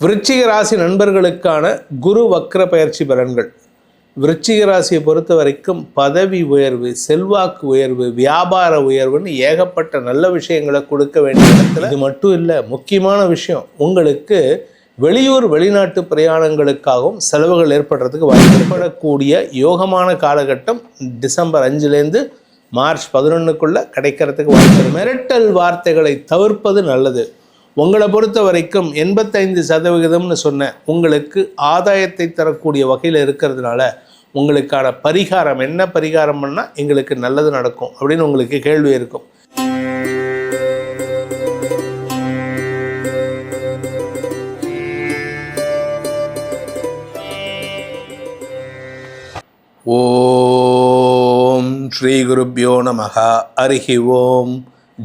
விருச்சிக ராசி நண்பர்களுக்கான குரு வக்ர பயிற்சி பலன்கள். விருச்சிக ராசியை பொறுத்த வரைக்கும் பதவி உயர்வு செல்வாக்கு உயர்வு வியாபார உயர்வுன்னு ஏகப்பட்ட நல்ல விஷயங்களை கொடுக்க வேண்டிய இடத்துல இது மட்டும் இல்லை முக்கியமான விஷயம் உங்களுக்கு வெளியூர் வெளிநாட்டு பிரயாணங்களுக்காகவும் செலவுகள் ஏற்படுறதுக்கு வாய்ப்பு ஏற்படக்கூடிய யோகமான காலகட்டம் டிசம்பர் அஞ்சுலேருந்து மார்ச் பதினொன்றுக்குள்ளே கிடைக்கிறதுக்கு வாய்ப்பு மிரட்டல் வார்த்தைகளை தவிர்ப்பது நல்லது. உங்களை பொறுத்த வரைக்கும் எண்பத்தைந்து சதவிகிதம்னு சொன்னேன் உங்களுக்கு ஆதாயத்தை தரக்கூடிய வகையில் இருக்கிறதுனால உங்களுக்கான பரிகாரம் என்ன பரிகாரம் பண்ணால் எங்களுக்கு நல்லது நடக்கும் அப்படின்னு உங்களுக்கு கேள்வி இருக்கும். ஓம் ஸ்ரீ குருப்யோ நமகா அருகி ஓம்.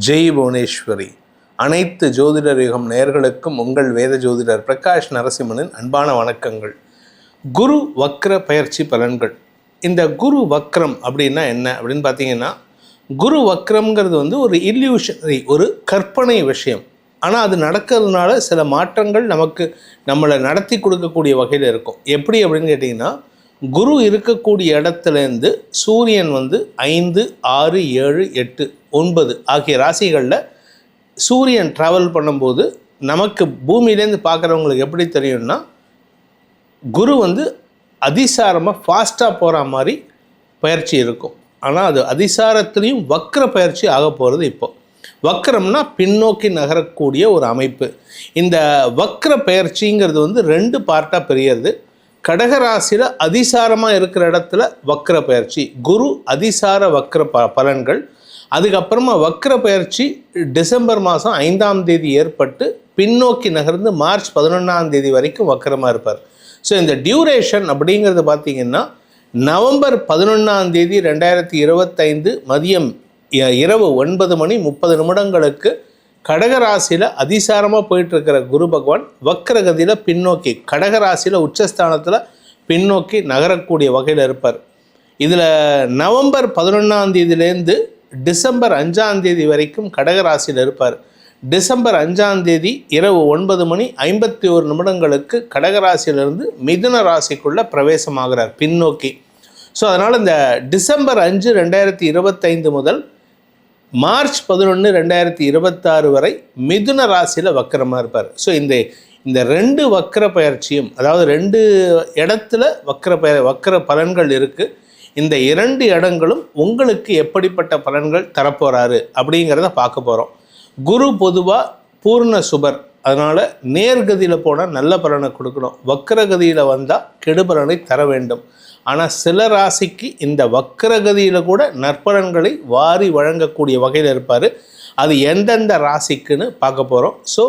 ஜெய் புவனேஸ்வரி. அனைத்து ஜோதிடர் யுகம் நேயர்களுக்கும் உங்கள் வேத ஜோதிடர் பிரகாஷ் நரசிம்மனின் அன்பான வணக்கங்கள். குரு வக்ர பயிற்சி பலன்கள். இந்த குரு வக்ரம் அப்படின்னா என்ன? அப்படின்னு பார்த்தீங்கன்னா குரு வக்ரம்ங்கிறது வந்து ஒரு இல்யூஷனரி ஒரு கற்பனை விஷயம். ஆனால் அது நடக்கிறதுனால சில மாற்றங்கள் நமக்கு நம்மளை நடத்தி கொடுக்கக்கூடிய வகையில் இருக்கும். எப்படி அப்படின்னு கேட்டிங்கன்னா குரு இருக்கக்கூடிய இடத்துலேருந்து சூரியன் வந்து ஐந்து ஆறு ஏழு எட்டு ஒன்பது ஆகிய ராசிகளில் சூரியன் ட்ராவல் பண்ணும்போது நமக்கு பூமியிலேருந்து பார்க்குறவங்களுக்கு எப்படி தெரியும்னா குரு வந்து அதிசாரமாக ஃபாஸ்ட்டாக போகிற மாதிரி பயிற்சி இருக்கும். ஆனால் அது அதிசாரத்துலேயும் வக்கர பயிற்சி ஆக போகிறது இப்போ. வக்கரம்னா பின்னோக்கி நகரக்கூடிய ஒரு அமைப்பு. இந்த வக்கர பயிற்சிங்கிறது வந்து ரெண்டு பார்ட்டாக பெரியது கடகராசியில் அதிசாரமாக இருக்கிற இடத்துல வக்கர பயிற்சி குரு அதிசார வக்கர ப பலன்கள் அதுக்கப்புறமா வக்ர பயிற்சி டிசம்பர் மாதம் ஐந்தாம் தேதி ஏற்பட்டு பின்னோக்கி நகர்ந்து மார்ச் பதினொன்றாம் தேதி வரைக்கும் வக்கரமாக இருப்பார். ஸோ இந்த டியூரேஷன் அப்படிங்கிறது பார்த்தீங்கன்னா நவம்பர் பதினொன்றாம் தேதி ரெண்டாயிரத்தி இருபத்தைந்து மதியம் இரவு ஒன்பது மணி முப்பது நிமிடங்களுக்கு கடகராசியில் அதிசாரமாக போயிட்டுருக்கிற குரு பகவான் வக்கரகதியில் பின்னோக்கி கடகராசியில் உச்சஸ்தானத்தில் பின்னோக்கி நகரக்கூடிய வகையில் இருப்பார். இதில் நவம்பர் பதினொன்றாம் தேதியிலேருந்து டிசம்பர் அஞ்சாம் தேதி வரைக்கும் கடகராசியில் இருப்பார். டிசம்பர் அஞ்சாம் தேதி இரவு ஒன்பது மணி ஐம்பத்தி ஒரு நிமிடங்களுக்கு கடகராசியிலிருந்து மிதுன ராசிக்குள்ளே பிரவேசமாகிறார் பின்னோக்கி. ஸோ அதனால் இந்த டிசம்பர் அஞ்சு ரெண்டாயிரத்தி இருபத்தைந்து முதல் மார்ச் பதினொன்று ரெண்டாயிரத்தி இருபத்தாறு வரை மிதுன ராசியில் வக்கரமாக இருப்பார். ஸோ இந்த இந்த ரெண்டு வக்கர பயிற்சியும் அதாவது ரெண்டு இடத்துல வக்கர பய வக்கர பலன்கள் இருக்குது இந்த இரண்டு இடங்களும் உங்களுக்கு எப்படிப்பட்ட பலன்கள் தரப்போகிறாரு அப்படிங்கிறத பார்க்க போகிறோம் குரு பொதுவாக பூர்ண சுபர். அதனால் நேர்கதியில் போனால் நல்ல பலனை கொடுக்கணும். வக்கரகதியில் வந்தால் கெடுபலனை தர வேண்டும். ஆனால் சில ராசிக்கு இந்த வக்கரகதியில் கூட நற்பலன்களை வாரி வழங்கக்கூடிய வகையில் இருப்பார். அது எந்தெந்த ராசிக்குன்னு பார்க்க போகிறோம் ஸோ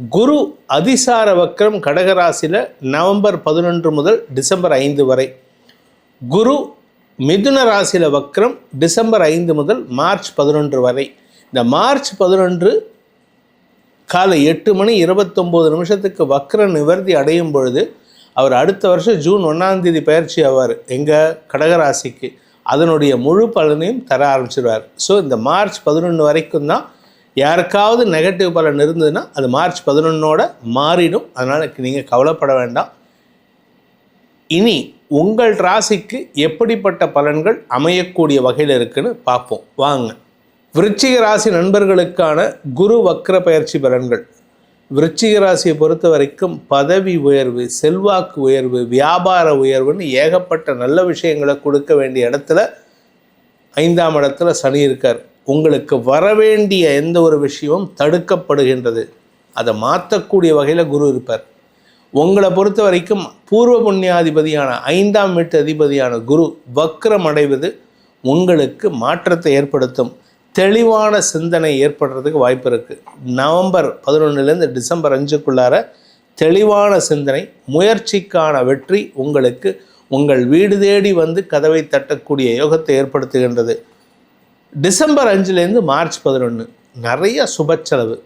குரு அதிசார வக்கரம் கடகராசியில் நவம்பர் பதினொன்று முதல் டிசம்பர் ஐந்து வரை. குரு மிதுன ராசியில் வக்ரம் டிசம்பர் ஐந்து முதல் மார்ச் பதினொன்று வரை. இந்த மார்ச் பதினொன்று காலை எட்டு மணி இருபத்தொம்போது நிமிஷத்துக்கு வக்ர நிவர்த்தி அடையும் பொழுது அவர் அடுத்த வருஷம் ஜூன் ஒன்றாம் தேதி பயிற்சி ஆவார். எங்கள் கடகராசிக்கு. அதனுடைய முழு பலனையும் தர ஆரம்பிச்சிருவார். ஸோ இந்த மார்ச் பதினொன்று வரைக்கும் தான் யாருக்காவது நெகட்டிவ் பலன் இருந்ததுன்னா அது மார்ச் பதினொன்னோட மாறிடும். அதனால் நீங்கள் கவலைப்பட வேண்டாம். இனி உங்கள் ராசிக்கு எப்படிப்பட்ட பலன்கள் அமையக்கூடிய வகையில் இருக்குன்னு பார்ப்போம். வாங்க. விருச்சிக ராசி நண்பர்களுக்கான குரு வக்ர பயிற்சி பலன்கள். விருச்சிக ராசியை பொறுத்த வரைக்கும் பதவி உயர்வு செல்வாக்கு உயர்வு வியாபார உயர்வுன்னு ஏகப்பட்ட நல்ல விஷயங்களை கொடுக்க வேண்டிய இடத்துல ஐந்தாம் இடத்துல சனி இருக்கார். உங்களுக்கு வரவேண்டிய எந்த ஒரு விஷயமும் தடுக்கப்படுகின்றது. அதை மாற்றக்கூடிய வகையில் குரு இருப்பார். உங்களை பொறுத்த வரைக்கும் பூர்வ புண்ணியாதிபதியான ஐந்தாம் வீட்டு அதிபதியான குரு வக்ரம் அடைவது உங்களுக்கு மாற்றத்தை ஏற்படுத்தும். தெளிவான சிந்தனை ஏற்படுறதுக்கு வாய்ப்பு இருக்குது நவம்பர் பதினொன்றுலேருந்து டிசம்பர் அஞ்சுக்குள்ளார தெளிவான சிந்தனை முயற்சிக்கான வெற்றி உங்களுக்கு உங்கள் வீடு தேடி வந்து கதவை தட்டக்கூடிய யோகத்தை ஏற்படுத்துகின்றது. டிசம்பர் அஞ்சுலேருந்து மார்ச் பதினொன்று நிறைய சுப செலவு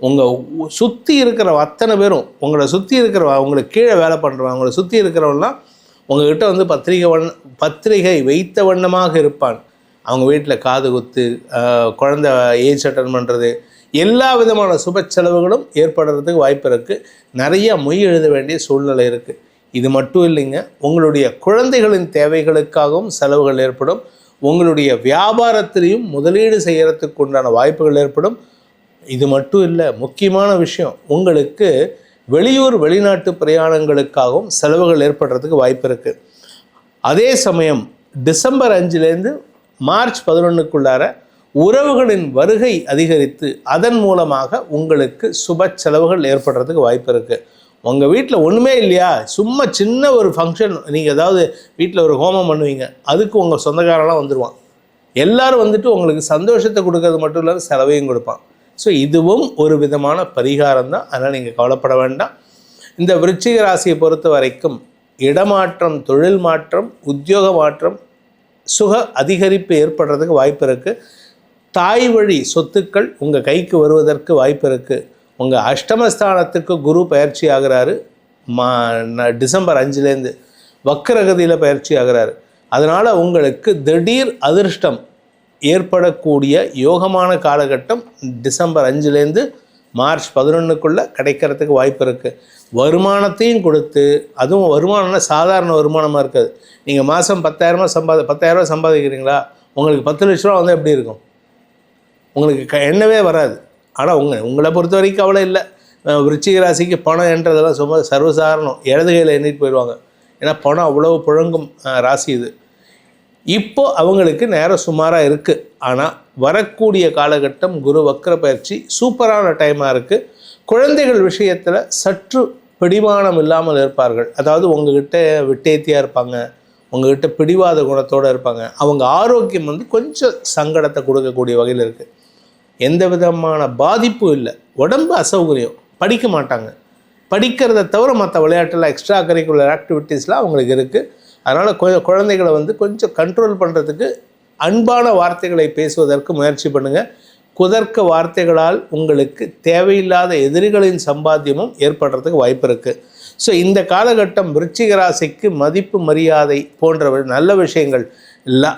உங்கள் சுற்றி இருக்கிற அத்தனை பேரும் உங்களை சுற்றி இருக்கிற உங்களுக்கு கீழே வேலை பண்ணுறவங்க உங்களை சுற்றி இருக்கிறவங்களாம் உங்ககிட்ட வந்து பத்திரிகை வண்ண பத்திரிகை வைத்த வண்ணமாக இருப்பான் அவங்க வீட்டில் காது குத்து குழந்த ஏஜ் அட்டன் பண்ணுறது எல்லா விதமான சுப செலவுகளும் ஏற்படுறதுக்கு வாய்ப்பு இருக்குது நிறைய மொய் எழுத வேண்டிய சூழ்நிலை இருக்குது இது மட்டும் இல்லைங்க உங்களுடைய குழந்தைகளின் தேவைகளுக்காகவும் செலவுகள் ஏற்படும். உங்களுடைய வியாபாரத்திலையும் முதலீடு செய்கிறதுக்கு உண்டான வாய்ப்புகள் ஏற்படும். இது மட்டும் இல்லை முக்கியமான விஷயம் உங்களுக்கு வெளியூர் வெளிநாட்டு பிரயாணங்களுக்காகவும் செலவுகள் ஏற்படுறதுக்கு வாய்ப்பு இருக்குது அதே சமயம் டிசம்பர் அஞ்சுலேருந்து மார்ச் பதினொன்றுக்குள்ளார உறவுகளின் வருகை அதிகரித்து அதன் மூலமாக உங்களுக்கு சுப செலவுகள் ஏற்படுறதுக்கு வாய்ப்பு இருக்குது உங்கள் வீட்டில் ஒன்றுமே இல்லையா? சும்மா சின்ன ஒரு ஃபங்க்ஷன் நீங்கள் ஏதாவது வீட்டில் ஒரு ஹோமம் பண்ணுவீங்க அதுக்கு உங்கள் சொந்தக்காரெல்லாம் வந்துடுவான் எல்லோரும் வந்துட்டு உங்களுக்கு சந்தோஷத்தை கொடுக்கறது மட்டும் இல்லாமல் செலவையும் கொடுப்பான். ஸோ இதுவும் ஒரு விதமான பரிகாரம் தான் அதனால் நீங்கள் கவலைப்பட வேண்டாம். இந்த விருச்சிக ராசியை பொறுத்த வரைக்கும் இடமாற்றம் தொழில் மாற்றம் உத்தியோக மாற்றம் சுக அதிகரிப்பு ஏற்படுறதுக்கு வாய்ப்பு இருக்குது தாய் வழி சொத்துக்கள் உங்கள் கைக்கு வருவதற்கு வாய்ப்பு இருக்குது உங்கள் அஷ்டமஸ்தானத்துக்கு குரு பயிற்சி ஆகிறாரு. மா ந- டிசம்பர் அஞ்சுலேருந்து வக்கரகதியில் பயிற்சி ஆகிறாரு. அதனால் உங்களுக்கு திடீர் அதிர்ஷ்டம் ஏற்படக்கூடிய யோகமான காலகட்டம் டிசம்பர் அஞ்சுலேருந்து மார்ச் பதினொன்றுக்குள்ளே கிடைக்கிறதுக்கு வாய்ப்பு இருக்குது வருமானத்தையும் கொடுத்து அதுவும் வருமானம்னா சாதாரண வருமானமாக இருக்காது. நீங்கள் மாதம் பத்தாயிரமா சம்பாதி பத்தாயிரரூவா சம்பாதிக்கிறீங்களா? உங்களுக்கு பத்து லட்ச ரூபா வந்து எப்படி இருக்கும்? உங்களுக்கு க எண்ணவே வராது. ஆனால் உங்கள் உங்களை பொறுத்த வரைக்கும் அவ்வளோ இல்லை. விருச்சிக ராசிக்கு பணம் என்றதெல்லாம் சும்மா சர்வசாரணம் இடது கையில் எண்ணிட்டு போயிடுவாங்க. ஏன்னா பணம் அவ்வளவு புழங்கும் ராசி இது. இப்போ அவங்களுக்கு நேரம் சுமாராக இருக்குது ஆனால் வரக்கூடிய காலகட்டம் குரு வக்கர பயிற்சி சூப்பரான டைமாக இருக்குது குழந்தைகள் விஷயத்தில் சற்று பிடிமானம் இல்லாமல் இருப்பார்கள். அதாவது உங்ககிட்ட விட்டேத்தியாக இருப்பாங்க. உங்ககிட்ட பிடிவாத குணத்தோடு இருப்பாங்க. அவங்க ஆரோக்கியம் வந்து கொஞ்சம் சங்கடத்தை கொடுக்கக்கூடிய வகையில் இருக்குது எந்த விதமான பாதிப்பும் இல்லை. உடம்பு அசௌகரியம். படிக்க மாட்டாங்க. படிக்கிறத தவிர மற்ற விளையாட்டில் எக்ஸ்ட்ரா கரிக்குலர் ஆக்டிவிட்டீஸ்லாம் அவங்களுக்கு இருக்குது அதனால் குழந்தைகளை வந்து கொஞ்சம் கண்ட்ரோல் பண்ணுறதுக்கு அன்பான வார்த்தைகளை பேசுவதற்கு முயற்சி பண்ணுங்கள் குதர்க்க வார்த்தைகளால் உங்களுக்கு தேவையில்லாத எதிரிகளின் சம்பாத்தியமும் ஏற்படுறதுக்கு வாய்ப்பு இருக்குது ஸோ இந்த காலகட்டம் விருச்சிக ராசிக்கு மதிப்பு மரியாதை போன்ற நல்ல விஷயங்கள். லா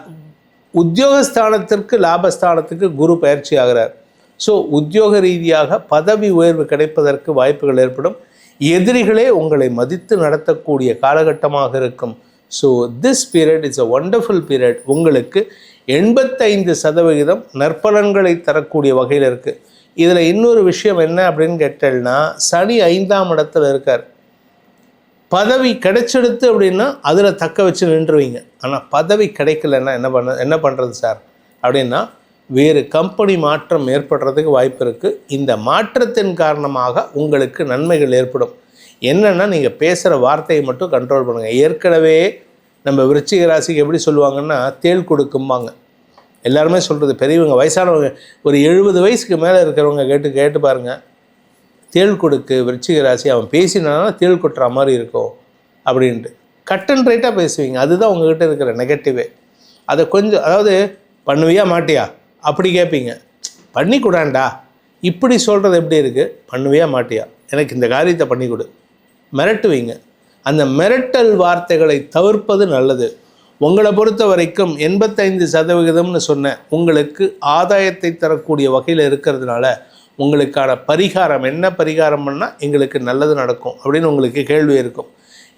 உத்தியோகஸ்தானத்திற்கு லாபஸ்தானத்துக்கு குரு பயிற்சி ஆகிறார். ஸோ உத்தியோக ரீதியாக பதவி உயர்வு கிடைப்பதற்கு வாய்ப்புகள் ஏற்படும். எதிரிகளே உங்களை மதித்து நடத்தக்கூடிய காலகட்டமாக இருக்கும். So this period is a wonderful period உங்களுக்கு எண்பத்தைந்து சதவிகிதம் நற்பலன்களை தரக்கூடிய வகையில் இருக்குது இதில் இன்னொரு விஷயம் என்ன அப்படின்னு கேட்டேன்னா சனி ஐந்தாம் இடத்துல இருக்கார். பதவி கிடைச்செடுத்து அப்படின்னா அதில் தக்க வச்சு நின்றுவீங்க. ஆனால் பதவி கிடைக்கலன்னா என்ன பண்ண என்ன பண்ணுறது சார்? அப்படின்னா வேறு கம்பெனி மாற்றம் ஏற்படுறதுக்கு வாய்ப்பு இருக்குது இந்த மாற்றத்தின் காரணமாக உங்களுக்கு நன்மைகள் ஏற்படும். என்னென்னா நீங்கள் பேசுகிற வார்த்தையை மட்டும் கண்ட்ரோல் பண்ணுங்கள் ஏற்கனவே நம்ம விருச்சிக ராசிக்கு எப்படி சொல்லுவாங்கன்னா தேள் கொடுக்கும்பாங்க. எல்லாருமே சொல்கிறது பெரியவங்க வயசானவங்க ஒரு எழுபது வயசுக்கு மேலே இருக்கிறவங்க கேட்டு கேட்டு பாருங்கள் தேள் கொடுக்கு விருச்சிக ராசி அவன் பேசினானா தேள் கொட்டுற மாதிரி இருக்கும் அப்படின்ட்டு. கட் அண்ட் ரைட்டாக பேசுவீங்க. அதுதான் உங்ககிட்ட இருக்கிற நெகட்டிவே அதை கொஞ்சம் அதாவது பண்ணுவியா மாட்டியா? அப்படி கேட்பீங்க பண்ணி கூடாண்டா? இப்படி சொல்கிறது எப்படி இருக்குது பண்ணுவியா மாட்டியா? எனக்கு இந்த காரியத்தை பண்ணி கொடு. மிரட்டுவீங்க அந்த மிரட்டல் வார்த்தைகளை தவிர்ப்பது நல்லது. உங்களை பொறுத்த வரைக்கும் எண்பத்தைந்து சதவிகிதம்னு சொன்னேன் உங்களுக்கு ஆதாயத்தை தரக்கூடிய வகையில் இருக்கிறதுனால உங்களுக்கான பரிகாரம் என்ன பரிகாரம் பண்ணால் எங்களுக்கு நல்லது நடக்கும் அப்படின்னு உங்களுக்கு கேள்வி இருக்கும்.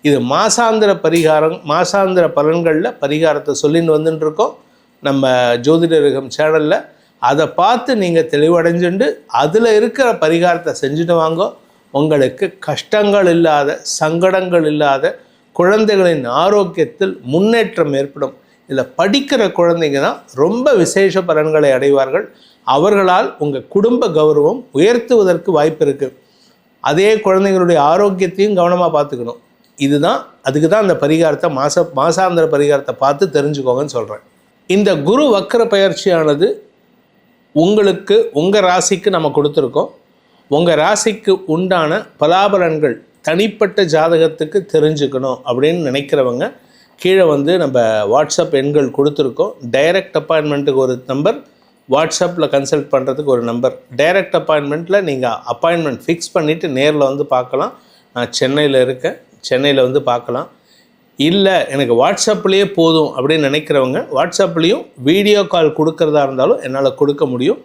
இது மாசாந்திர பரிகாரம் மாசாந்திர பலன்களில் பரிகாரத்தை சொல்லின்னு வந்துட்டு இருக்கோம் நம்ம ஜோதிடரகம் சேனலில். அதை பார்த்து நீங்கள் தெளிவடைஞ்சுண்டு அதில் இருக்கிற பரிகாரத்தை செஞ்சுட்டு வாங்கோ. உங்களுக்கு கஷ்டங்கள் இல்லாத சங்கடங்கள் இல்லாத குழந்தைகளின் ஆரோக்கியத்தில் முன்னேற்றம் ஏற்படும். இதில் படிக்கிற குழந்தைங்க தான் ரொம்ப விசேஷ பலன்களை அடைவார்கள். அவர்களால் உங்கள் குடும்ப கௌரவம் உயர்த்துவதற்கு வாய்ப்பு இருக்குது அதே குழந்தைங்களுடைய ஆரோக்கியத்தையும் கவனமாக பார்த்துக்கணும். இதுதான் அதுக்கு தான் அந்த பரிகாரத்தை மாச மாசாந்திர பரிகாரத்தை பார்த்து தெரிஞ்சுக்கோங்கன்னு சொல்கிறேன் இந்த குரு வக்கர பயிற்சியானது உங்களுக்கு உங்கள் ராசிக்கு நம்ம கொடுத்துருக்கோம். உங்கள் ராசிக்கு உண்டான பலாபலன்கள் தனிப்பட்ட ஜாதகத்துக்கு தெரிஞ்சுக்கணும் அப்படின்னு நினைக்கிறவங்க கீழே வந்து நம்ம வாட்ஸ்அப் எண்கள் கொடுத்துருக்கோம். டைரக்ட் அப்பாயின்மெண்ட்டுக்கு ஒரு நம்பர் வாட்ஸ்அப்பில் கன்சல்ட் பண்ணுறதுக்கு ஒரு நம்பர் டைரக்ட் அப்பாயின்மெண்ட்டில் நீங்கள் அப்பாயின்மெண்ட் ஃபிக்ஸ் பண்ணிவிட்டு நேரில் வந்து பார்க்கலாம். நான் சென்னையில் இருக்கேன். சென்னையில் வந்து பார்க்கலாம். இல்லை எனக்கு வாட்ஸ்அப்லேயே போதும் அப்படின்னு நினைக்கிறவங்க வாட்ஸ்அப்லேயும் வீடியோ கால் கொடுக்கறதா இருந்தாலும் என்னால் கொடுக்க முடியும்.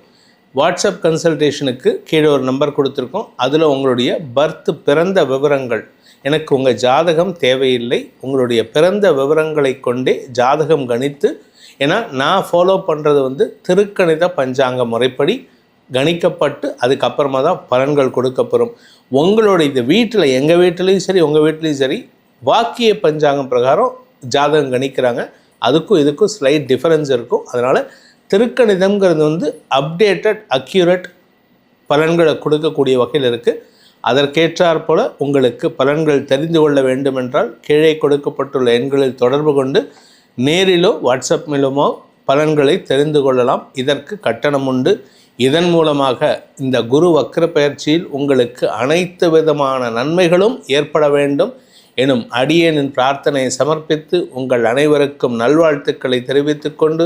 வாட்ஸ்அப் கன்சல்டேஷனுக்கு கீழே ஒரு நம்பர் கொடுத்துருக்கோம். அதில் உங்களுடைய பர்த் பிறந்த விவரங்கள். எனக்கு உங்கள் ஜாதகம் தேவையில்லை. உங்களுடைய பிறந்த விவரங்களை கொண்டே ஜாதகம் கணித்து ஏன்னா நான் ஃபாலோ பண்ணுறது வந்து திருக்கணித பஞ்சாங்க முறைப்படி கணிக்கப்பட்டு அதுக்கப்புறமா தான் பலன்கள் கொடுக்கப்படும் உங்களுடைய இந்த வீட்டில் எங்கள் வீட்டிலையும் சரி உங்கள் வீட்லேயும் சரி வாக்கிய பஞ்சாங்கம் பிரகாரம் ஜாதகம் கணிக்கிறாங்க. அதுக்கும் இதுக்கும் ஸ்லைட் டிஃபரன்ஸ் இருக்கும். அதனால் திருக்கணிதம்ங்கிறது வந்து அப்டேட்டட் அக்யூரேட் பலன்களை கொடுக்கக்கூடிய வகையில் இருக்குது அதற்கேற்றாற் போல உங்களுக்கு பலன்கள் தெரிந்து கொள்ள வேண்டுமென்றால் கீழே கொடுக்கப்பட்டுள்ள எண்களில் தொடர்பு கொண்டு நேரிலோ வாட்ஸ்அப் மூலமோ பலன்களை தெரிந்து கொள்ளலாம். இதற்கு கட்டணம் உண்டு. இதன் மூலமாக இந்த குரு வக்ர பயிற்சியில் உங்களுக்கு அனைத்து விதமான நன்மைகளும் ஏற்பட வேண்டும் எனும் அடியேனின் பிரார்த்தனையை சமர்ப்பித்து உங்கள் அனைவருக்கும் நல்வாழ்த்துக்களை தெரிவித்துக்கொண்டு